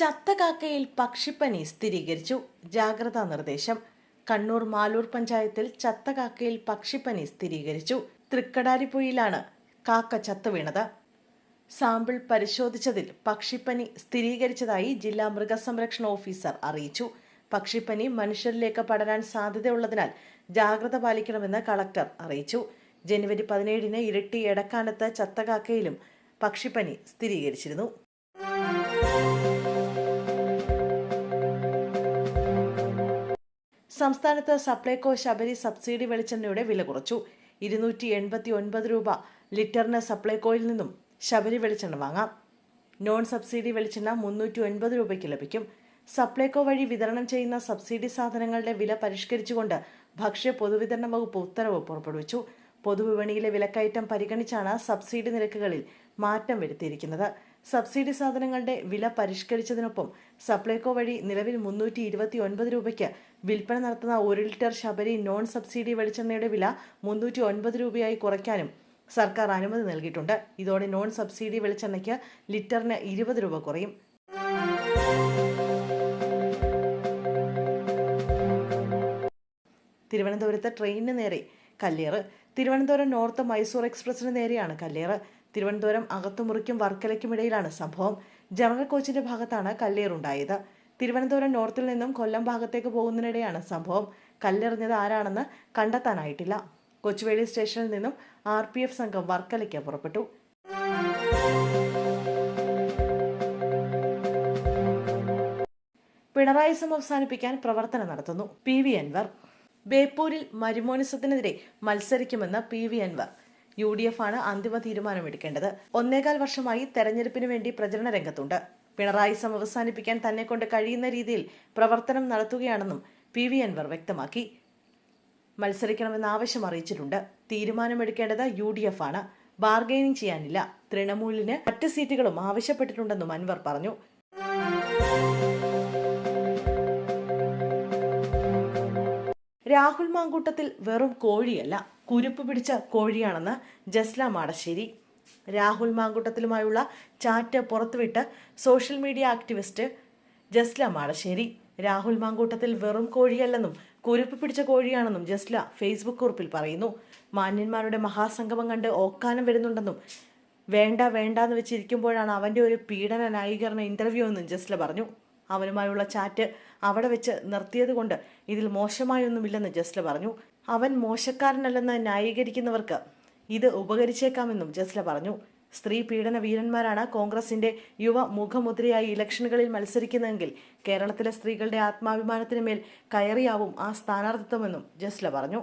ചത്ത കാക്കയിൽ പക്ഷിപ്പനി സ്ഥിരീകരിച്ചു. ജാഗ്രതാ നിർദ്ദേശം. കണ്ണൂർ മാലൂർ പഞ്ചായത്തിൽ ചത്ത കാക്കയിൽ പക്ഷിപ്പനി സ്ഥിരീകരിച്ചു. തൃക്കടാരിപ്പുയിലാണ് കാക്ക ചത്തുവീണത് സാമ്പിൾ പരിശോധിച്ചതിൽ പക്ഷിപ്പനി സ്ഥിരീകരിച്ചതായി ജില്ലാ മൃഗസംരക്ഷണ ഓഫീസർ അറിയിച്ചു. പക്ഷിപ്പനി മനുഷ്യരിലേക്ക് പടരാൻ സാധ്യതയുള്ളതിനാൽ ജാഗ്രത പാലിക്കണമെന്ന് കളക്ടർ അറിയിച്ചു. ജനുവരി പതിനേഴിന് ഇരട്ടി എടക്കാനത്ത് ചത്തകാക്കയിലും പക്ഷിപ്പനി സ്ഥിരീകരിച്ചിരുന്നു. സംസ്ഥാനത്ത് സപ്ലൈകോ ശബരി സബ്സിഡി വെളിച്ചെണ്ണയുടെ വില കുറച്ചു. ഇരുന്നൂറ്റി എൺപത്തി ഒൻപത് രൂപ ലിറ്ററിന് സപ്ലൈകോയിൽ നിന്നും ശബരി വെളിച്ചെണ്ണ വാങ്ങാം. നോൺ സബ്സിഡി വെളിച്ചെണ്ണ മുന്നൂറ്റി ഒൻപത് രൂപയ്ക്ക് ലഭിക്കും. സപ്ലൈകോ വഴി വിതരണം ചെയ്യുന്ന സബ്സിഡി സാധനങ്ങളുടെ വില പരിഷ്കരിച്ചുകൊണ്ട് ഭക്ഷ്യ പൊതുവിതരണ വകുപ്പ് ഉത്തരവ് പുറപ്പെടുവിച്ചു. പൊതുവിപണിയിലെ വിലക്കയറ്റം പരിഗണിച്ചാണ് സബ്സിഡി നിരക്കുകളിൽ മാറ്റം വരുത്തിയിരിക്കുന്നത്. സബ്സിഡി സാധനങ്ങളുടെ വില പരിഷ്കരിച്ചതിനൊപ്പം സപ്ലൈകോ വഴി നിലവിൽ മുന്നൂറ്റി ഇരുപത്തി ഒൻപത് രൂപയ്ക്ക് വിൽപ്പന നടത്തുന്ന ഒരു ലിറ്റർ ശബരി നോൺ സബ്സിഡി വെളിച്ചെണ്ണയുടെ വില മുന്നൂറ്റി ഒൻപത് രൂപയായി കുറയ്ക്കാനും സർക്കാർ അനുമതി നൽകിയിട്ടുണ്ട്. ഇതോടെ നോൺ സബ്സിഡി വെളിച്ചെണ്ണയ്ക്ക് ലിറ്ററിന് ഇരുപത് രൂപ കുറയും. തിരുവനന്തപുരത്ത് ട്രെയിനിന് നേരെ കല്ലേറ്. തിരുവനന്തപുരം നോർത്ത് മൈസൂർ എക്സ്പ്രസിന് നേരെയാണ് കല്ലേറ്. തിരുവനന്തപുരം അകത്തുമുറിക്കും വർക്കലയ്ക്കും ഇടയിലാണ് സംഭവം. ജനറൽ കോച്ചിന്റെ ഭാഗത്താണ് കല്ലേറുണ്ടായത് തിരുവനന്തപുരം നോർത്തിൽ നിന്നും കൊല്ലം ഭാഗത്തേക്ക് പോകുന്നതിനിടെയാണ് സംഭവം. കല്ലെറിഞ്ഞത് ആരാണെന്ന് കണ്ടെത്താനായിട്ടില്ല. കൊച്ചുവേളി സ്റ്റേഷനിൽ നിന്നും ആർ പി എഫ് സംഘം വർക്കലയ്ക്ക് പുറപ്പെട്ടു. പിണറായിസം അവസാനിപ്പിക്കാൻ പ്രവർത്തനം നടത്തുന്നു. P V Anvar. ബേപ്പൂരിൽ മരുമോനിസത്തിനെതിരെ മത്സരിക്കുമെന്ന് P V Anvar. U D F ആണ് അന്തിമ തീരുമാനമെടുക്കേണ്ടത്. ഒന്നേകാൽ വർഷമായി തെരഞ്ഞെടുപ്പിന് വേണ്ടി പ്രചരണ രംഗത്തുണ്ട്. പിണറായി സം അവസാനിപ്പിക്കാൻ തന്നെ കൊണ്ട് കഴിയുന്ന രീതിയിൽ പ്രവർത്തനം നടത്തുകയാണെന്നും പി വി അൻവർ വ്യക്തമാക്കി. മത്സരിക്കണമെന്ന ആവശ്യം അറിയിച്ചിട്ടുണ്ട്. തീരുമാനമെടുക്കേണ്ടത് യു ഡി എഫ് ആണ് ബാർഗൈനിങ് ചെയ്യാനില്ല. തൃണമൂലിന് മറ്റ് സീറ്റുകളും ആവശ്യപ്പെട്ടിട്ടുണ്ടെന്നും അൻവർ പറഞ്ഞു. രാഹുൽ മാങ്കൂട്ടത്തിൽ വെറും കോഴിയല്ല. കുരുപ്പ് പിടിച്ച കോഴിയാണെന്ന് ജസ്ല മാടശ്ശേരി. രാഹുൽ മാങ്കൂട്ടത്തിലുമായുള്ള chat പുറത്തുവിട്ട് social media activist Jasla Madassery. Rahul Mankoottathil വെറും കോഴിയല്ലെന്നും കുരുപ്പ് പിടിച്ച കോഴിയാണെന്നും ജസ്ല ഫേസ്ബുക്ക് കുറിപ്പിൽ പറയുന്നു. മാന്യന്മാരുടെ മഹാസംഗമം കണ്ട് ഓക്കാനം വരുന്നുണ്ടെന്നും വേണ്ട വേണ്ട എന്ന് വെച്ചിരിക്കുമ്പോഴാണ് അവന്റെ ഒരു പീഡന ന്യായീകരണ ഇന്റർവ്യൂ എന്നും ജസ്ല പറഞ്ഞു. അവനുമായുള്ള ചാറ്റ് അവിടെ വെച്ച് നിർത്തിയത് കൊണ്ട് ഇതിൽ മോശമായൊന്നുമില്ലെന്ന് ജസ്ല പറഞ്ഞു. അവൻ മോശക്കാരനല്ലെന്ന് ന്യായീകരിക്കുന്നവർക്ക് ഇത് ഉപകരിച്ചേക്കാമെന്നും ജസ്ല പറഞ്ഞു. സ്ത്രീ പീഡന വീരന്മാരാണ് കോൺഗ്രസിന്റെ യുവ മുഖമുദ്രയായി ഇലക്ഷനുകളിൽ മത്സരിക്കുന്നതെങ്കിൽ കേരളത്തിലെ സ്ത്രീകളുടെ ആത്മാഭിമാനത്തിന് മേൽ കയറിയാവും ആ സ്ഥാനാർത്ഥിത്വമെന്നും ജസ്ല പറഞ്ഞു.